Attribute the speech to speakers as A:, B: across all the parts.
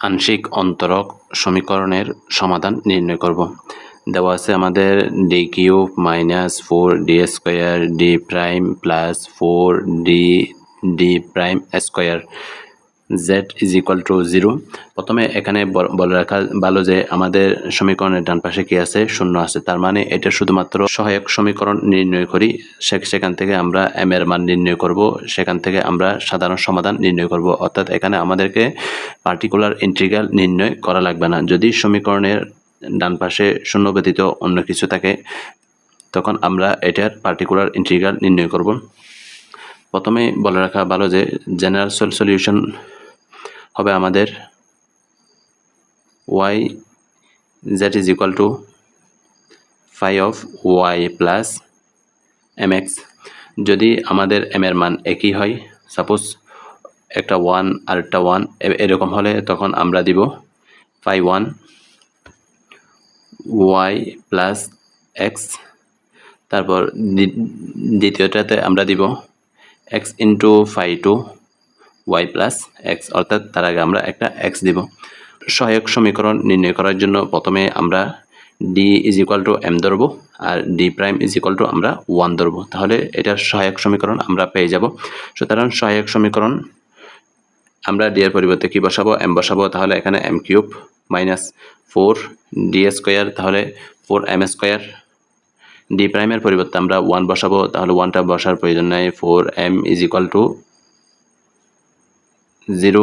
A: আংশিক অন্তরক সমীকরণের সমাধান নির্ণয় করব। দেওয়া আছে আমাদের D cube minus four D square D prime plus four D D prime square Z is equal to zero প্রথমে এখানে বলে রাখা ভালো যে আমাদের সমীকরণের ডান পাশে কি আছে? শূন্য আছে। তার মানে এটা শুধুমাত্র সহায়ক সমীকরণ নির্ণয় করি। সেখান থেকে আমরা এম এর মান নির্ণয় করব। সেখান থেকে আমরা সাধারণ সমাধান নির্ণয় করব। অর্থাৎ এখানে আমাদেরকে পার্টিকুলার ইন্টিগ্রাল নির্ণয় করা লাগবে না। যদি সমীকরণের ডান পাশে শূন্য ব্যতীত অন্য কিছু থাকে, তখন আমরা এটার পার্টিকুলার ইন্টিগ্রাল নির্ণয় করব। প্রথমে বলে রাখা ভালো যে জেনারেল সলিউশন হবে আমাদের Y Z is equal to phi of Y plus M X যদি আমাদের এম এর মান একই হয় সাপোজ একটা ওয়ান আর একটা ওয়ান এরকম হলে তখন আমরা দিব phi one Y plus X তারপর দ্বিতীয়টাতে আমরা দিব X into phi two Y plus X অর্থাৎ তার আগে আমরা একটা এক্স দিব। সহায়ক সমীকরণ নির্ণয় করার জন্য প্রথমে আমরা D is equal to M ধরবো আর D prime is equal to আমরা ওয়ান ধরবো। তাহলে এটার সহায়ক সমীকরণ আমরা পেয়ে যাব। সুতরাং সহায়ক সমীকরণ, আমরা ডি এর পরিবর্তে কি বসাবো? এম বসাবো, তাহলে এখানে M cube minus four D square তাহলে ফোর এম স্কোয়ার ডি প্রাইমের পরিবর্তে আমরা ওয়ান বসাবো, তাহলে ওয়ানটা বসার প্রয়োজন নাই। Four M is equal to zero.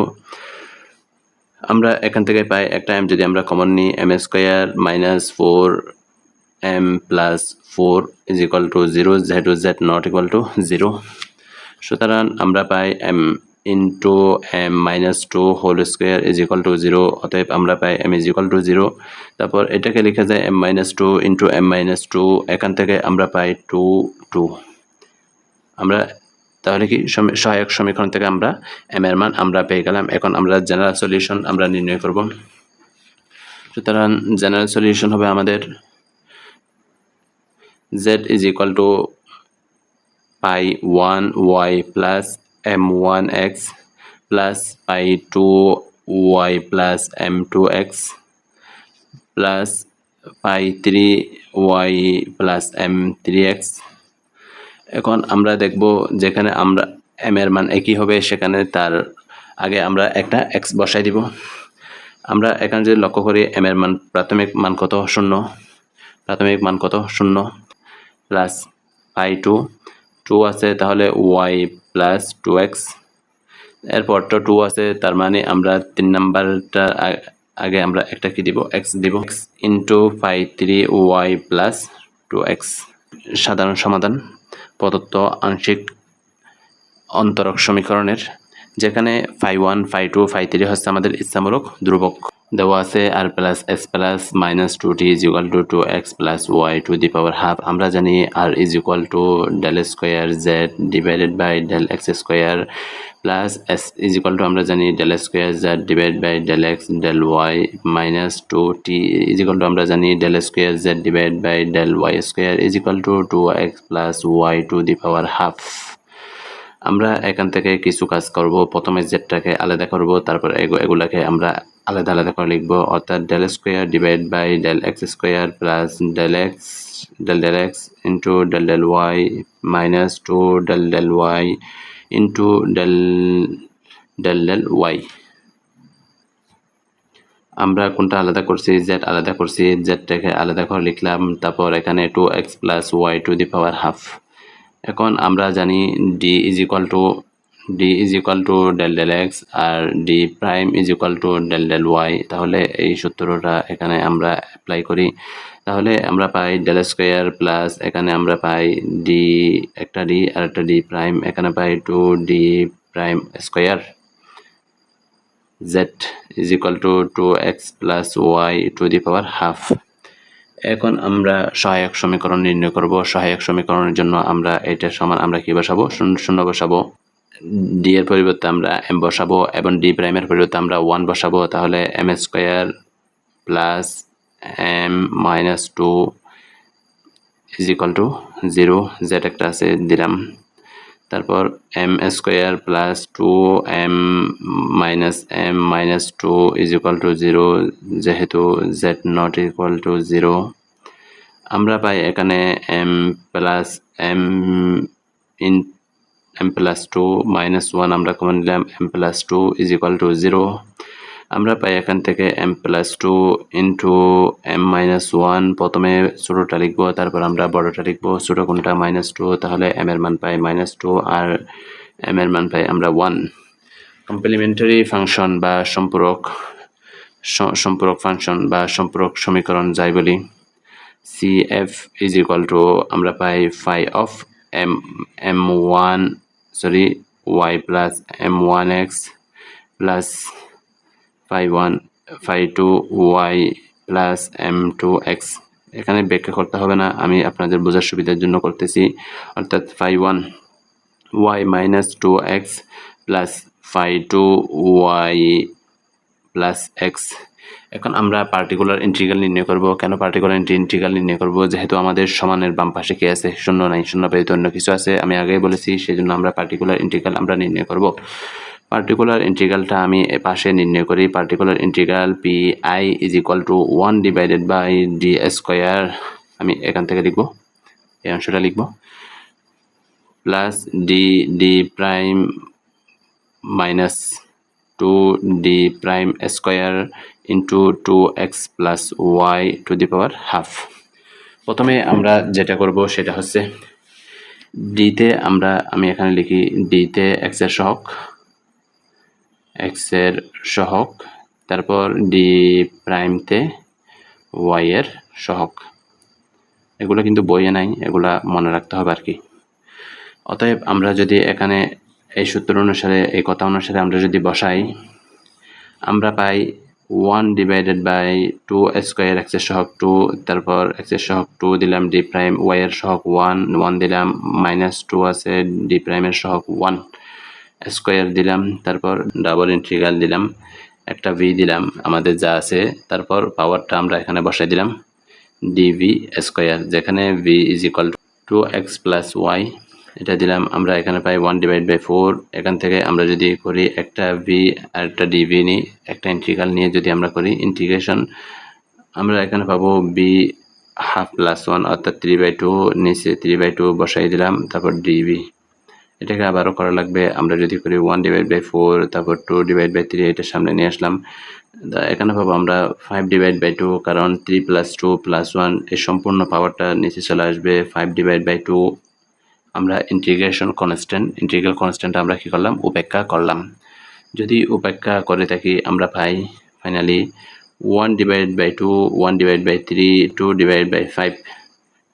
A: আমরা এখান থেকে পাই একটা এম যদি আমরা কমন নিই M square minus four M plus four is equal to zero Z Z not equal to zero সুতরাং আমরা পাই M into M minus two whole square is equal to zero অতএব আমরা পাই M is equal to zero তারপর এটাকে লেখা যায় M minus two into M minus two এখান থেকে আমরা পাই টু টু আমরা তাহলে কি সহায়ক সমীকরণ থেকে আমরা এম এর মান আমরা পেয়ে গেলাম। এখন আমরা জেনারেল সলিউশন আমরা নির্ণয় করব। সুতরাং জেনারেল সলিউশন হবে আমাদের z is equal to pi 1 y plus m1 x plus pi 2 y plus m2 x plus pi 3 y plus m3 x এখন আমরা দেখব যেখানে আমরা এম এর মান একই হবে, সেখানে তার আগে আমরা একটা এক্স বসাই দিব। আমরা এখানে যদি লক্ষ্য করি এম এর মান প্রাথমিক মান কত? শূন্য। প্রাথমিক মান কত? শূন্য। Plus phi two. টু আছে, তাহলে ওয়াই প্লাস টু এক্স। এরপর তো টু আছে, তার মানে আমরা তিন নাম্বারটা আগে আমরা একটা কি দিব? এক্স দিব। X into five three Y plus two X. সাধারণ সমাধান। প্রদত্ত আংশিক অন্তরক সমীকরণের যেখানে phi one, phi two, phi three হচ্ছে আমাদের ইচ্ছামূলক ধ্রুবক। দেওয়া আছে R plus, S plus, minus two T is equal to two X plus Y to the power half. আমরা জানি R is equal to del square Z divided by del X square plus S is equal to আমরা জানি del square Z divide by del X del Y minus two T is equal to আমরা জানি del square Z divide by del Y square is equal to two X plus Y to the power half. আমরা এখান থেকে কিছু কাজ করব, প্রথমে জেডটাকে আলাদা করব, তারপর এগুলাকে আমরা আলাদা আলাদা করে লিখব, অর্থাৎ del square divide by del X square plus del X del del X into del del Y minus two del del Y into del del del Y আমরা কোনটা আলাদা করছি? জেড আলাদা করছি জেডটাকে আলাদা করে লিখলাম, তারপর এখানে two X plus Y to the power half এখন আমরা জানি D is equal to D is equal to del del X R D prime is equal to del del Y তাহলে এই সূত্রটা এখানে আমরা অ্যাপ্লাই করি। তাহলে আমরা পাই ডেল স্কোয়ার প্লাস এখানে আমরা পাই ডি একটা ডি আর একটা ডি প্রাইম এখানে পাই two D prime square Z is equal to two X plus Y to the power half এখন আমরা সহায়ক সমীকরণ নির্ণয় করব। সহায়ক সমীকরণের জন্য আমরা এটা সমান আমরা কি বসাবো? শূন্য শূন্য বসাবো। ডি এর পরিবর্তে আমরা এম বসাবো এবং ডি প্রাইমের পরিবর্তে আমরা ওয়ান বসাবো। তাহলে M square plus M minus two is equal to zero Z একটা আছে, দিলাম। তারপর M square plus two M minus M minus two is equal to zero যেহেতু Z not equal to zero আমরা পাই এখানে M plus M in M plus two minus one আমরা common নিলাম M plus two is equal to zero আমরা পাই এখান থেকে M plus two into M minus one প্রথমে ছোটোটা লিখব, তারপর আমরা বড়টা লিখব। ছোটো কোনটা? মাইনাস টু তাহলে এম এর মান পাই মাইনাস টু আর এম এর মান পাই আমরা ওয়ান কমপ্লিমেন্টারি ফাংশন বা সম্পূরক সম্পূরক ফাংশন বা সম্পূরক সমীকরণ যাই বলি। C F is equal to আমরা পাই phi of M M one sorry Y plus M one X plus phi one, phi two, Y plus M two, X. এখানে ব্যাখ্যা করতে হবে না, আমি আপনাদের বোঝার সুবিধার জন্য করতেছি। অর্থাৎ phi one, Y minus two X plus phi two, Y plus X. এখন আমরা পার্টিকুলার ইন্টিগ্রাল নির্ণয় করব। কেন পার্টিকুলার ইন্টিগ্রাল নির্ণয় করব? যেহেতু আমাদের সমানের বাম পাশে কি আছে? শূন্য নাই, শূন্য ব্যতীত অন্য কিছু আছে। আমি আগেই বলেছি সেই জন্য আমরা পার্টিকুলার ইন্টিগ্রাল আমরা নির্ণয় করব। পার্টিকুলার ইন্টিগ্রালটা আমি পাশে নির্ণয় করি। Particular integral P I is equal to one divided by D square আমি এখান থেকে লিখব, এই অংশটা লিখব plus D D prime minus two D prime square into two X plus Y to the power half প্রথমে আমরা যেটা করব সেটা হচ্ছে ডিতে আমরা, আমি এখানে লিখি ডিতে এক্সের সহক এক্সের সহক, তারপর ডি প্রাইমতে ওয়াইয়ের সহক। এগুলো কিন্তু বইয়ে নাই, এগুলা মনে রাখতে হবে আর কি। অতএব আমরা যদি এখানে এই সূত্র অনুসারে, এই কথা অনুসারে আমরা যদি বসাই, আমরা পাই one divided by two square এক্সের সহক টু তারপর এক্সের সহক টু দিলাম ডি প্রাইম ওয়াইয়ের সহক ওয়ান ওয়ান দিলাম মাইনাস টু আছে ডি প্রাইমের সহক ওয়ান স্কোয়ার দিলাম, তারপর ডাবল ইন্টিগ্রাল দিলাম, একটা ভি দিলাম, আমাদের যা আছে, তারপর পাওয়ারটা আমরা এখানে বসাই দিলাম ডিভি স্কোয়ার যেখানে V is equal to X plus Y এটা দিলাম, আমরা এখানে পাই ওয়ান ডিভাইড বাই ফোর এখান থেকে আমরা যদি করি একটা ভি আর একটা ডিভি নিই, একটা ইন্টিগ্রাল নিয়ে যদি আমরা করি ইন্টিগ্রেশন আমরা এখানে পাবো বি হাফ প্লাস ওয়ান অর্থাৎ থ্রি বাই টু নিচে থ্রি বাই টু বসাই দিলাম, তারপর ডিভি এটাকে আবারও করা লাগবে। আমরা যদি করি ওয়ান ডিভাইড বাই ফোর তারপর টু ডিভাইড বাই থ্রি এটা সামনে নিয়ে আসলাম। এখানে পাবো আমরা ফাইভ ডিভাইড বাই টু কারণ three plus two plus one এই সম্পূর্ণ পাওয়ারটা নিচে চলে আসবে। ফাইভ ডিভাইড বাই টু আমরা ইন্টিগ্রেশন কনস্ট্যান্ট ইন্টিগ্রাল কনস্ট্যান্ট আমরা কী করলাম? উপেক্ষা করলাম। যদি উপেক্ষা করে থাকি, আমরা পাই finally one divide by two one divide by three two divide by five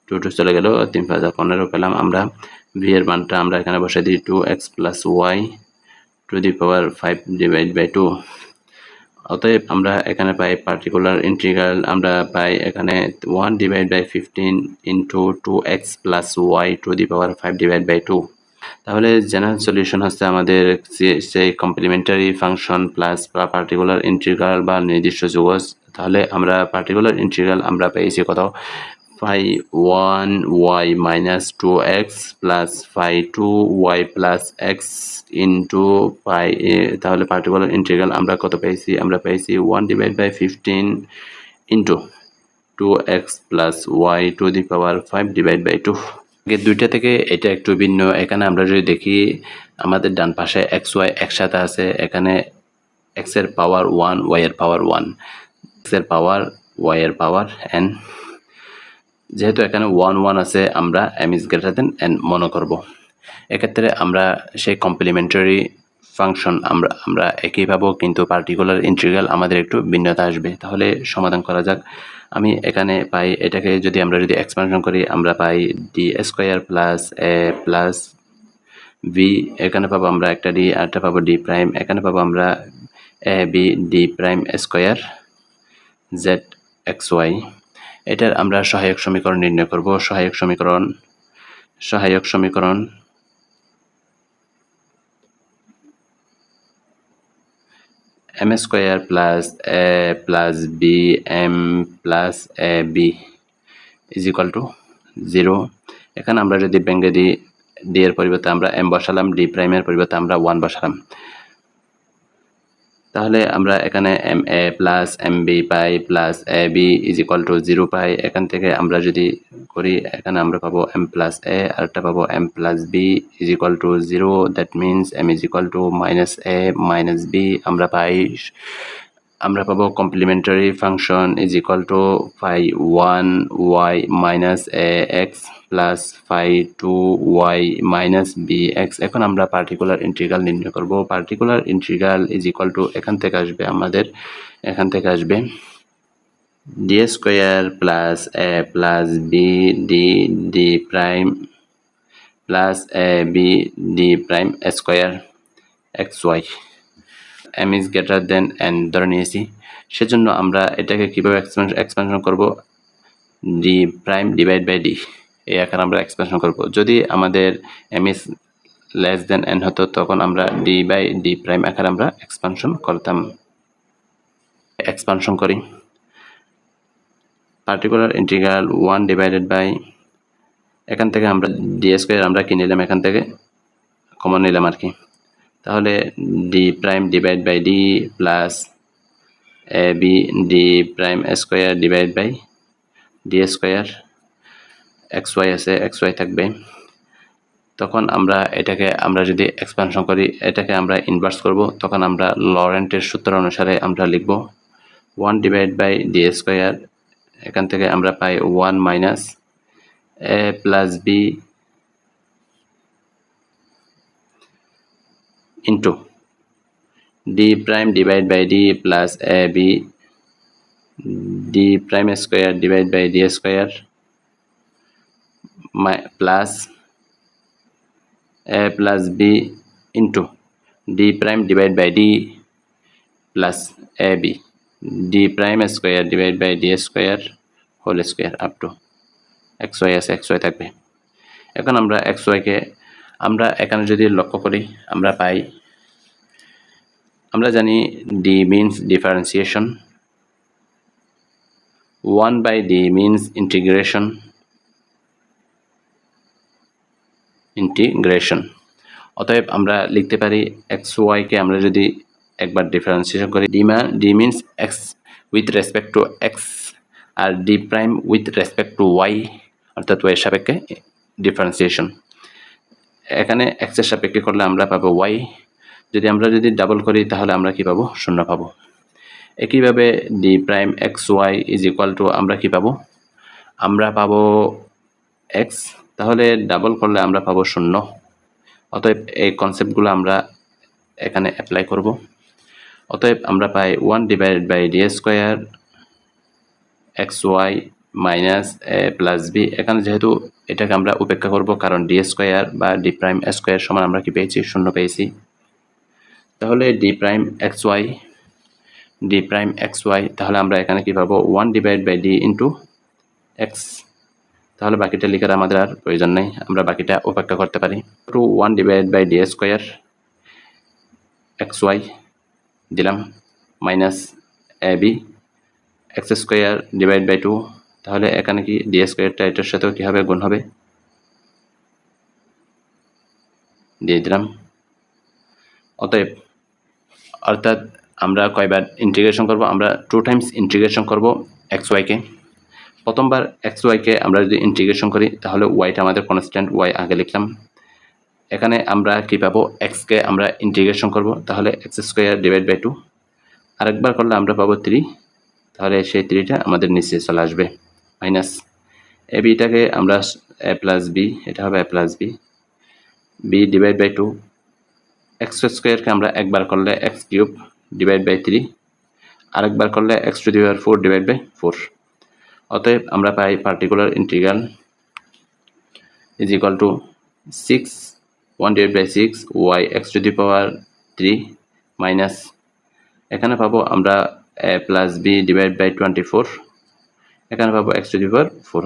A: two two চলে গেল, তিন পাঁচ পনেরো পেলাম আমরা। ভি এর মানটা আমরা এখানে বসাই দিই two X plus Y to the power five divide by two অতএব আমরা এখানে পাই পার্টিকুলার ইন্টিগ্রাল আমরা পাই এখানে one divide by fifteen into two X plus Y to the power five divide by two তাহলে জেনারেল সলিউশন হচ্ছে আমাদের সেই কমপ্লিমেন্টারি ফাংশন প্লাস বা পার্টিকুলার ইন্টিগ্রাল বা নির্দিষ্ট যুগজ তাহলে আমরা পার্টিকুলার ইন্টিগ্রাল আমরা পেয়েছি কত? Phi one Y minus two X plus phi two Y plus X into পাই তাহলে পার্টিকুলার ইন্টিগ্রাল আমরা কত পেয়েছি আমরা পেয়েছি one divide by fifteen into two X plus Y to the power five divide by two আগে দুইটা থেকে এটা একটু ভিন্ন, এখানে আমরা যদি দেখি আমাদের ডান পাশে এক্স ওয়াই একসাথে আছে, এখানে এক্সের পাওয়ার ওয়ান ওয়াই এর পাওয়ার ওয়ান এক্সের পাওয়ার ওয়াই এর পাওয়ার এন যেহেতু এখানে ওয়ান ওয়ান আছে, আমরা M is greater than N মনে করব। এক্ষেত্রে আমরা সেই কমপ্লিমেন্টারি ফাংশন আমরা আমরা একই পাবো, কিন্তু পার্টিকুলার ইন্টিগ্রাল আমাদের একটু ভিন্নতা আসবে। তাহলে সমাধান করা যাক। আমি এখানে পাই, এটাকে যদি আমরা যদি এক্সপানশন করি, আমরা পাই D square plus A plus V এখানে পাবো আমরা একটা ডি আরটা পাবো ডি প্রাইম এখানে পাবো আমরা A B D prime square Z X Y এটার আমরা সহায়ক সমীকরণ নির্ণয় করব। সহায়ক সমীকরণ সহায়ক সমীকরণ। M square plus a plus b m plus a b is equal to zero এখানে আমরা যদি ব্যাঙ্গে দিই ডি এর পরিবর্তে আমরা এম বসালাম ডি প্রাইমের পরিবর্তে আমরা ওয়ান বসালাম। তাহলে আমরা এখানে m a plus m b pi plus a b is equal to zero পাই। এখান থেকে আমরা যদি করি, এখানে আমরা পাবো এম প্লাস এ আরেকটা পাবো m plus b is equal to zero that means m is equal to minus a minus b আমরা পাই আমরা পাবো complementary function is equal to phi one y minus a x plus phi two y minus b x এখন আমরা particular integral নির্ণয় করব। Particular integral is equal to এখান থেকে আসবে আমাদের, এখান থেকে আসবে d square plus a plus b d d prime plus a b d prime square x y m is greater than n ধরে নিয়েছি সেজন্য আমরা এটাকে কীভাবে এক্সপেনশন করব? D prime divide by d এই আকার আমরা এক্সপেনশন করব। যদি আমাদের m is less than n হতো, তখন আমরা ডি বাই ডি প্রাইম আকার আমরা এক্সপানশন করতাম। এক্সপানশন করি। Particular integral one divided by এখান থেকে আমরা ডি স্কোয়ার আমরা কি নিলাম? এখান থেকে কমন নিলাম আর কি। তাহলে d prime divide by d plus a b d prime square divide by d square x y আছে এক্স ওয়াই থাকবে। তখন আমরা এটাকে, আমরা যদি এক্সপানশন করি, এটাকে আমরা ইনভার্স করব। তখন আমরা লরেন্টের সূত্র অনুসারে আমরা লিখব one divide by d square এখান থেকে আমরা পাই one minus a plus b into d prime divided by d plus ab d prime square divided by d square my plus a plus b into d prime divided by d plus ab d prime square divided by d square whole square up to xy আছে xy থাকবে এখন আমরা xy কে আমরা এখানে যদি লক্ষ্য করি, আমরা পাই। আমরা জানি d means differentiation one by d means integration integration অতএব আমরা লিখতে পারি এক্স ওয়াইকে আমরা যদি একবার ডিফারেন্সিয়েশন করি ডি মা d means x with respect to x R d prime with respect to y অর্থাৎ ওয়াই সাপেক্ষে ডিফারেন্সিয়েশন এখানে এক্সের সাপেক্ষে করলে আমরা পাবো ওয়াই যদি আমরা যদি ডাবল করি, তাহলে আমরা কি পাবো? শূন্য পাবো। একইভাবে d prime x y is equal to আমরা কি পাবো? আমরা পাবো এক্স তাহলে ডাবল করলে আমরা পাবো শূন্য। অতএব এই কনসেপ্টগুলো আমরা এখানে অ্যাপ্লাই করব। অতএব আমরা পাই one divided by d square x y minus a plus b এখানে যেহেতু এটাকে আমরা উপেক্ষা করব, কারণ ডি স্কোয়ার বা ডি প্রাইম স্কোয়ার সমান আমরা কি পেয়েছি? শূন্য পেয়েছি। তাহলে d prime x y d prime x y তাহলে আমরা এখানে কী পাবো? One divide by d into x তাহলে বাকিটা লিখার আমাদের আর প্রয়োজন নেই, আমরা বাকিটা উপেক্ষা করতে পারি। To one divide by d square x y দিলাম। Minus a b x square divide by two তাহলে এখানে কি ডি স্কোয়ারটা এটার সাথেও কী হবে গুণ হবে? দিয়ে দিলাম। অতএব, অর্থাৎ আমরা কয়বার ইন্টিগ্রেশন করব? আমরা টু টাইমস ইন্টিগ্রেশন করব এক্স ওয়াইকে প্রথমবার এক্স ওয়াইকে আমরা যদি ইন্টিগ্রেশন করি, তাহলে ওয়াইটা আমাদের কনস্ট্যান্ট ওয়াই আগে লিখলাম। এখানে আমরা কী পাবো? এক্সকে আমরা ইন্টিগ্রেশন করব, তাহলে x square divide by two আরেকবার করলে আমরা পাবো থ্রি তাহলে সেই থ্রিটা আমাদের নিচে চলে আসবে। মাইনাস এ বিটাকে আমরা এ প্লাস বি এটা হবে a plus b b divide by two x স্কোয়ারকে আমরা একবার করলে x cube divide by three আরেকবার করলে x to the power four divide by four অতএব আমরা পাই particular integral is equal to six one divide by six y x to the power three minus এখানে পাবো আমরা a plus b divide by twenty four এখানে পাবো x to the power four